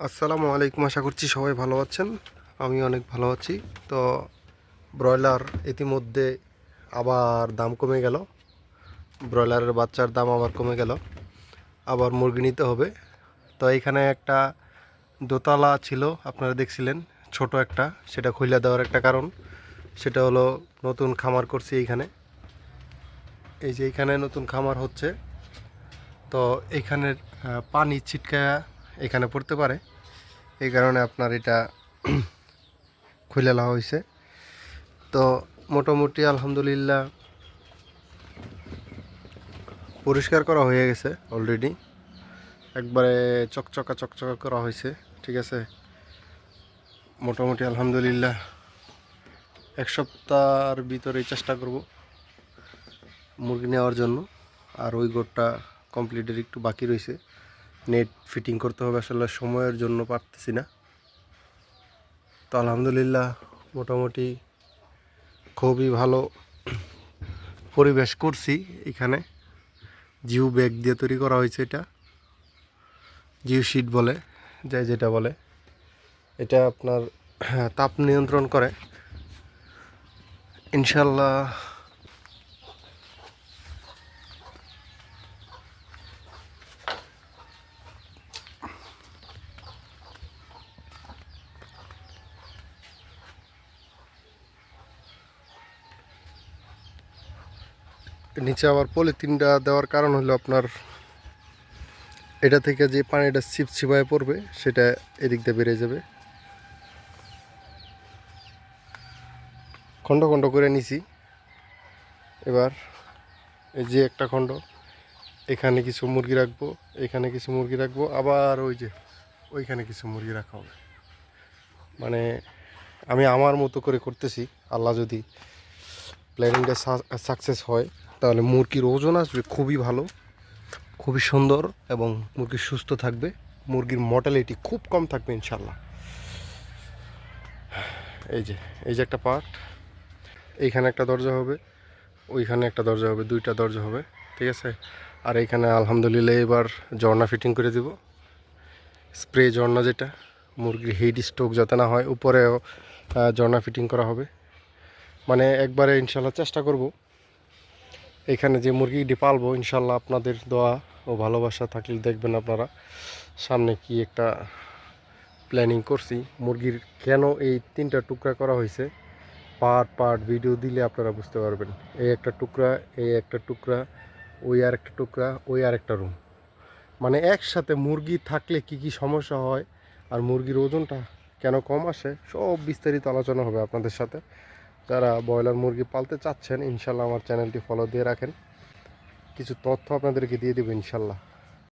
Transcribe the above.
আসসালামু আলাইকুম, আশা করছি সবাই ভালো আছেন। আমি অনেক ভালো আছি। তো ব্রয়লার ইতিমধ্যে আবার দাম কমে গেল। ব্রয়লারের বাচ্চার দাম আবার কমে গেল। আবার মুরগি নিতে হবে। তো এখানে একটা দোতলা ছিল, আপনারা দেখছিলেন, ছোট একটা, সেটা খুলে দেওয়ার একটা কারণ। সেটা হলো নতুন খামার করছি এইখানে। এই যে এইখানে নতুন খামার হচ্ছে। তো এইখানের পানি ছিটকা এখানে পড়তে পারে। এই কারণে আপনার এটা খুলে নেওয়া হয়েছে। তো মোটামুটি আলহামদুলিল্লাহ পরিষ্কার করা হয়ে গেছে অলরেডি একবারে চকচকা চকচকা করা হয়েছে, ঠিক আছে? মোটামুটি আলহামদুলিল্লাহ এক সপ্তাহের ভিতরেই চেষ্টা করব মুরগি নেওয়ার জন্য। আর ওই গোটটা কমপ্লিটের একটু বাকি রয়েছে। নেট ফিটিং করতে হবে আসলে সময়ের জন্য পারতেছি না। তো আলহামদুলিল্লাহ মোটামুটি খুবই ভালো পরিবেশ করছি এখানে। জিও ব্যাগ দিয়ে তৈরি করা হয়েছে এটা। জিও শিট বলে যাই যেটা বলে। এটা আপনার হ্যাঁ, তাপ নিয়ন্ত্রণ করে। ইনশাল্লাহ নিচে আবার পলিথিনটা দেওয়ার কারণ হলো আপনার এটা থেকে যে পানিটা ছিপ ছিপায় পড়বে, সেটা এদিক দিয়ে বেড়ে যাবে। খণ্ড খণ্ড করে নিছি। এবার এই যে একটা খণ্ড, এখানে কিছু মুরগি রাখব, এখানে কিছু মুরগি রাখব, আবার ওই যে ওইখানে কিছু মুরগি রাখা হবে। মানে আমি আমার মতো করে করতেছি, আল্লাহ যদি প্ল্যানিংটা সাকসেস হয়। তাহলে মুরগির ওজন আসবে খুবই ভালো, খুবই সুন্দর এবং মুরগি সুস্থ থাকবে। মুরগির মর্টালিটি খুব কম থাকবে ইনশাল্লাহ এই যে এই যে একটা পার্ট এইখানে একটা দরজা হবে, ওইখানে একটা দরজা হবে, দুইটা দরজা হবে, ঠিক আছে? আর এইখানে আলহামদুলিল্লাহ এবার ঝর্ণা ফিটিং করে দিব। স্প্রে ঝর্ণা যেটা, মুরগির হেড স্ট্রোক যাতে না হয়, উপরেও ঝর্ণা ফিটিং করা হবে। মানে একবারে ইনশাল্লাহ চেষ্টা করব এখানে যে মুরগিটি পালবো, ইনশাল্লাহ আপনাদের দোয়া ও ভালোবাসা থাকলে দেখবেন আপনারা। সামনে কি একটা প্ল্যানিং করছি, মুরগির কেন এই তিনটা টুকরা করা হয়েছে পার্ট পার্ট ভিডিও দিলে আপনারা বুঝতে পারবেন। এই একটা টুকরা, এই একটা টুকরা, ওই আর একটা টুকরা, ওই আর একটা রুম মানে একসাথে মুরগি থাকলে কি কি সমস্যা হয় আর মুরগির ওজনটা কেন কম আসে, সব বিস্তারিত আলোচনা হবে আপনাদের সাথে। যারা ব্রয়লার মুরগি পালতে চাচ্ছেন, ইনশাল্লাহ আমার চ্যানেলটি ফলো দিয়ে রাখেন। কিছু তথ্য আপনাদেরকে দিয়ে দেবো ইনশাল্লাহ।